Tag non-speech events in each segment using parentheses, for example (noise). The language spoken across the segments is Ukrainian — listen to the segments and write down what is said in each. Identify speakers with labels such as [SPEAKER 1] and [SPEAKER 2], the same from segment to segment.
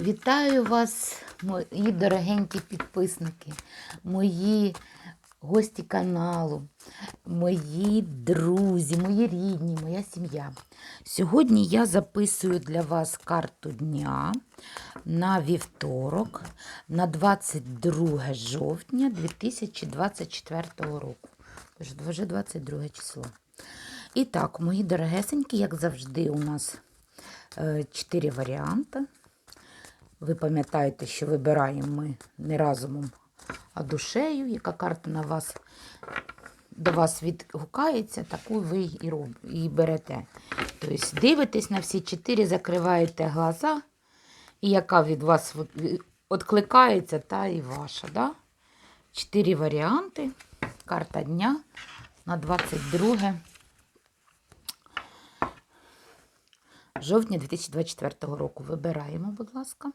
[SPEAKER 1] Вітаю вас, мої дорогенькі підписники, мої гості каналу, мої друзі, мої рідні, моя сім'я. Сьогодні я записую для вас карту дня на вівторок, на 22 жовтня 2024 року. Вже 22 число. І так, мої дорогесенькі, як завжди, у нас е, чотири варіанти. Ви пам'ятаєте, що вибираємо ми не разумом, а душею, яка карта на вас до вас відгукається, таку ви і, роб, і берете. Тобто дивитесь на всі чотири, закриваєте глаза, і яка від вас відкликається, та і ваша. Да? Чотири варіанти. Карта дня на 22 жовтня 2024 року. Вибираємо, будь ласка.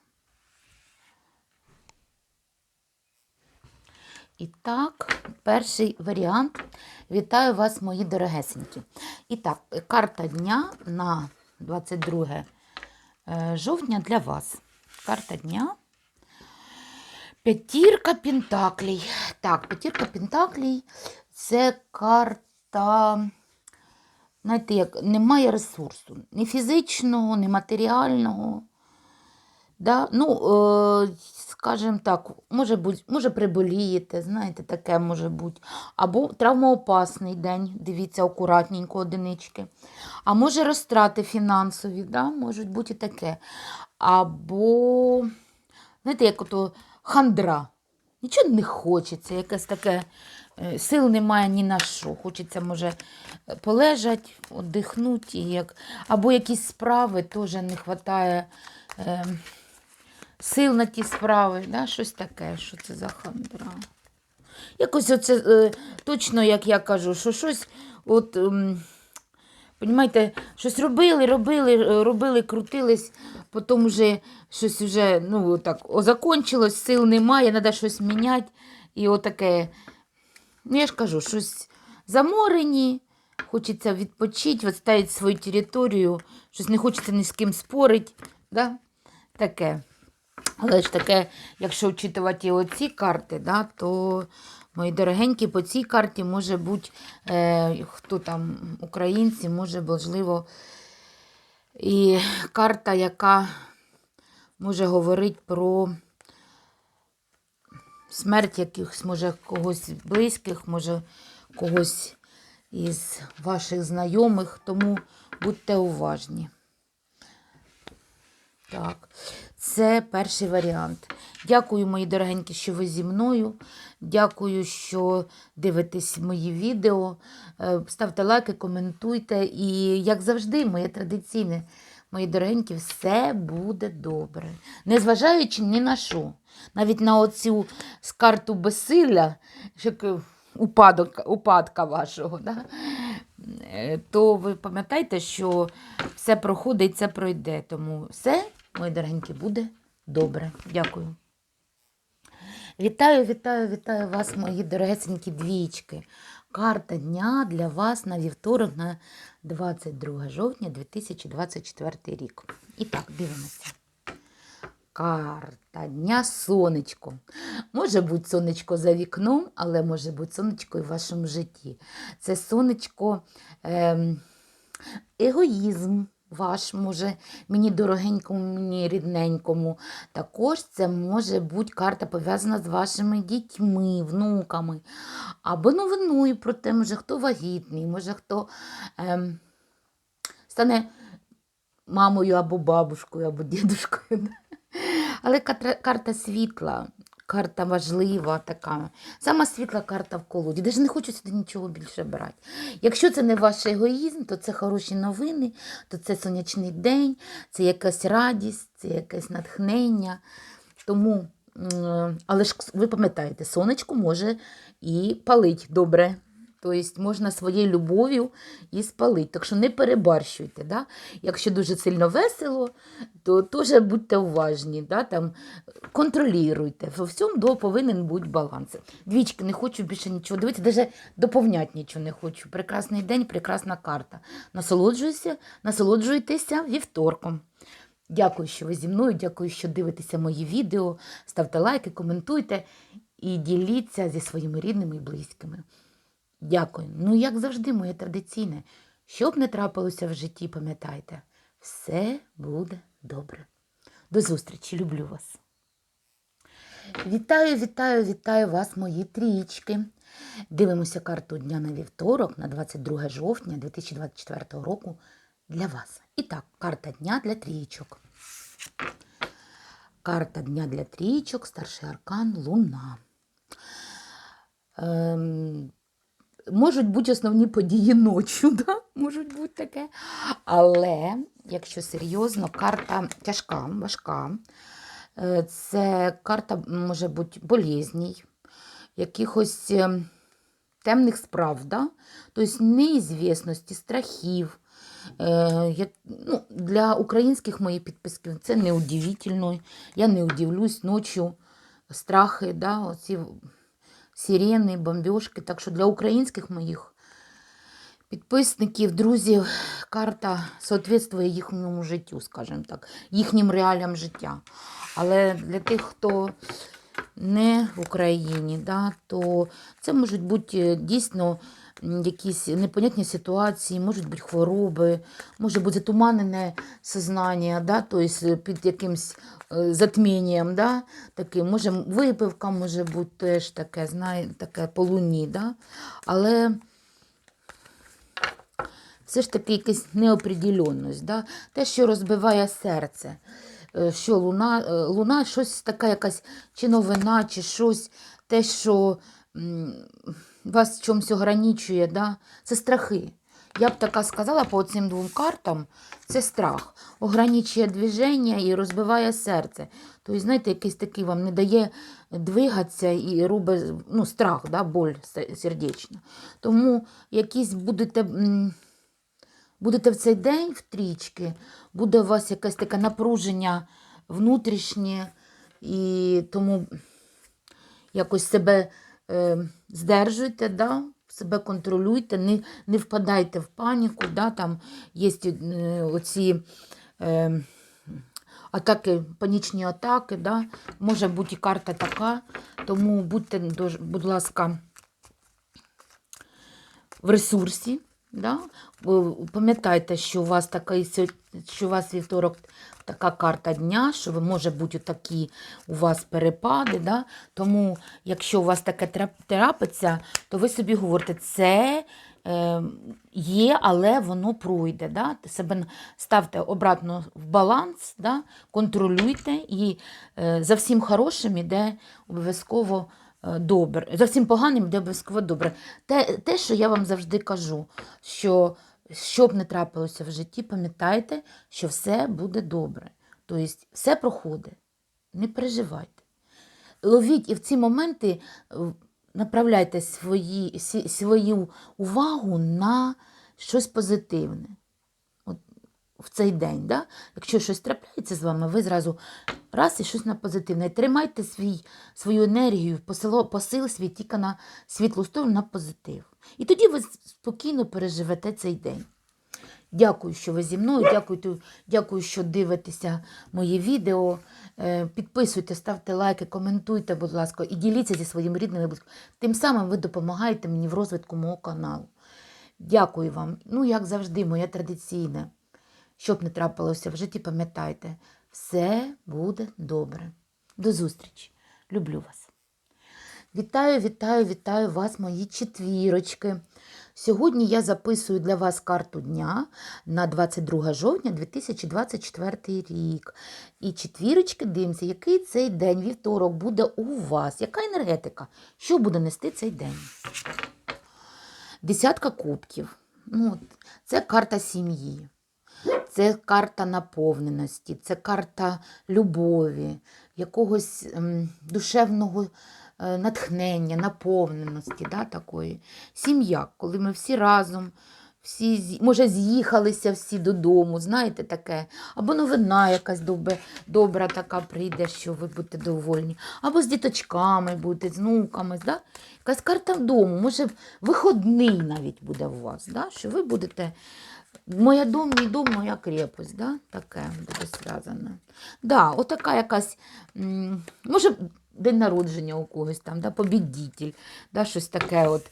[SPEAKER 1] І так, перший варіант. Вітаю вас, мої дорогесенькі. І так, карта дня на 22 е, жовтня для вас. Карта дня. П'ятірка Пентаклей. Так, п'ятірка Пентаклей це карта. Знаєте, як немає ресурсу. Ні фізичного, ні матеріального. Да? Ну, е, скажімо так, може бути, може приболієте, знаєте, таке може бути. Або травмоопасний день, дивіться, акуратненько одинички. А може розтрати фінансові, да? можуть бути і таке. Або, знаєте, як ото хандра. Нічого не хочеться, якесь таке е, сил немає ні на що. Хочеться, може, полежати, віддихнути. Як... Або якісь справи теж не вистачає е, сил на ті справи. Да? Щось таке, що це за хандра. Якось оце е, точно, як я кажу, що щось, от, ем, понімаєте, щось робили, робили, е, робили, крутились, потім вже щось вже, ну, так, озакончилось, сил немає, треба щось міняти. І отаке, ну я ж кажу, щось заморені, хочеться відпочити, відставити свою територію, щось не хочеться ні з ким спорити. Да? Таке. Але ж таке, якщо вчитувати оці карти, да, то, мої дорогенькі, по цій карті може бути, е, хто там, українці, може, можливо, і карта, яка може говорити про смерть якихось, може, когось близьких, може, когось із ваших знайомих, тому будьте уважні. Так, це перший варіант. Дякую, мої дорогенькі, що ви зі мною. Дякую, що дивитесь мої відео. Е, Ставте лайки, коментуйте. І, як завжди, моє традиційне, мої дорогенькі, все буде добре. Незважаючи ні на що. Навіть на оцю карту безсилля, упадок, упадка вашого. Да? Е, то ви пам'ятайте, що все проходить, це пройде. Тому все, мої дорогенькі, буде добре. Дякую. Вітаю, вітаю, вітаю вас, мої дорогесенькі двічки. Карта дня для вас на вівторок, на 22 жовтня 2024 рік. І так, дивимося. Карта дня сонечко. Може бути сонечко за вікном, але може бути сонечко і в вашому житті. Це сонечко ем, егоїзм ваш, може, мені дорогенькому, мені рідненькому. Також це може бути карта пов'язана з вашими дітьми, внуками. Або новиною про те, може, хто вагітний, може хто ем, стане мамою або бабушкою, або дідушкою. Але карта, світла, карта важлива така. Сама світла карта в колоді. Даже не хочу сюди нічого більше брати. Якщо це не ваш егоїзм, то це хороші новини, то це сонячний день, це якась радість, це якесь натхнення. Тому, але ж ви пам'ятаєте, сонечко може і палить добре. Тобто можна своєю любов'ю і спалити. Так що не перебарщуйте. Да? Якщо дуже сильно весело, то теж будьте уважні, да? Там, контролюйте. Во всьому до повинен бути баланс. Двічки, не хочу більше нічого дивитися, навіть доповняти нічого не хочу. Прекрасний день, прекрасна карта. Насолоджуйся, насолоджуйтеся вівторком. Дякую, що ви зі мною. Дякую, що дивитеся мої відео. Ставте лайки, коментуйте і діліться зі своїми рідними і близькими. Дякую. Ну, як завжди, моє традиційне. Що б не трапилося в житті, пам'ятайте, все буде добре. До зустрічі, люблю вас. Вітаю, вітаю, вітаю вас, мої трічки. Дивимося карту дня на вівторок, на 22 жовтня 2024 року для вас. І так, карта дня для трійчок. Карта дня для трійчок, старший аркан, луна. Ем, можуть бути основні події ночі, (laughs) да? можуть бути таке. Але, якщо серйозно, карта тяжка, важка. Е, Це карта може бути болезній, якихось е, темних справ, да? тобто неізвісності, страхів. Е, ну, для українських моїх підписків це не удивительно. Я не удивлюсь ночі, страхи, да? оці сирени, бомбіжки. Так що для українських моїх підписників, друзів, карта соответствує їхньому життю, скажімо так, їхнім реаліям життя. Але для тих, хто не в Україні, да, то це можуть бути е, дійсно якісь непонятні ситуації, можуть бути хвороби, може бути затуманене сознання, да, тобто під якимсь е, затмінням, да, таким, може випивка може бути теж таке, знає, таке по луні, да, але все ж таки якась неопределенність, да? те, що розбиває серце. Е, Що луна, е, луна щось така якась чи новина, чи щось, те, що вас в чомусь ограничує, да? це страхи. Я б така сказала по цим двом картам, це страх. Ограничує движення і розбиває серце. Тобто, знаєте, якийсь такий вам не дає двигатися і робить ну, страх, да, боль се- сердечна. Тому якісь будете. Будете в цей день в трічки, буде у вас якесь таке напруження внутрішнє, і тому якось себе е, здержуйте, да? Себе контролюйте, не, не впадайте в паніку. Да? Там є е, оці е, атаки, панічні атаки. Да? Може бути і карта така, тому будьте, будь ласка, в ресурсі. Да? Пам'ятайте, що у вас такий що у вас вівторок така карта дня, що ви може бути такі у вас перепади. Да? Тому, якщо у вас таке трапиться, то ви собі говорите, це е, є, але воно пройде. Да? Себе ставте обратно в баланс, да? контролюйте і е, за всім хорошим іде обов'язково добре. За поганим йде обов'язково добре. Те, те, що я вам завжди кажу, що що б не трапилося в житті, пам'ятайте, що все буде добре. Тобто все проходить. Не переживайте. Ловіть і в ці моменти е, направляйте свої, свою увагу на щось позитивне. В цей день. Да? Якщо щось трапляється з вами, ви зразу раз і щось на позитивне. Тримайте свій, свою енергію, посило, посил свій тільки на світлу сторону, на позитив. І тоді ви спокійно переживете цей день. Дякую, що ви зі мною. Дякую, дякую, що дивитеся мої відео. Е, Підписуйте, ставте лайки, коментуйте, будь ласка, і діліться зі своїми рідними. Тим самим ви допомагаєте мені в розвитку мого каналу. Дякую вам. Ну, як завжди, моє традиційне. Щоб не трапилося в житті, пам'ятайте, все буде добре. До зустрічі. Люблю вас. Вітаю, вітаю, вітаю вас, мої четвірочки. Сьогодні я записую для вас карту дня на 22 жовтня 2024 рік. І четвірочки дивимося, який цей день, вівторок, буде у вас. Яка енергетика? Що буде нести цей день? Десятка кубків. Ну, це карта сім'ї. Це карта наповненості, це карта любові, якогось ем, душевного е, натхнення, наповненості, да, такої. Сім'я, коли ми всі разом, всі, може, з'їхалися всі додому, знаєте, таке. Або новина якась добра, добра така прийде, що ви будете довольні. Або з діточками будете, з внуками. Да? Якась карта вдому, може, виходний навіть буде у вас, да? що ви будете Моя дом, мій дом, моя крепость, да? таке буде зв'язано. Да, отака якась, може, день народження у когось там, да, побідітель, да, щось таке. От.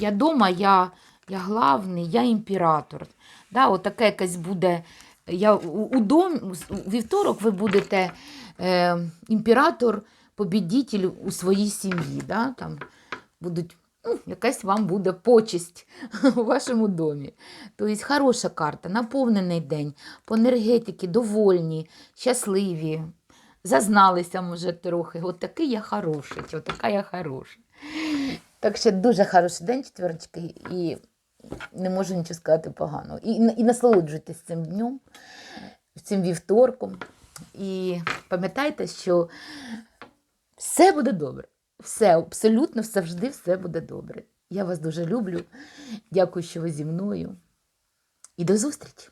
[SPEAKER 1] Я дома, я, я главний, я імператор. Да, отаке якесь буде. Я у, у дом, у вівторок ви будете е, імператор, побідітель у своїй сім'ї. Да, там будуть, якась вам буде почесть у вашому домі. Тобто хороша карта, наповнений день, по енергетиці, довольні, щасливі, зазналися, може, трохи. От такий я хороший, от така я хороша. Так що дуже хороший день, четверочки, і не можу нічого сказати поганого. І, і насолоджуйтесь цим днем, цим вівторком. І пам'ятайте, що все буде добре. Все, абсолютно завжди все буде добре. Я вас дуже люблю. Дякую, що ви зі мною. І до зустрічі!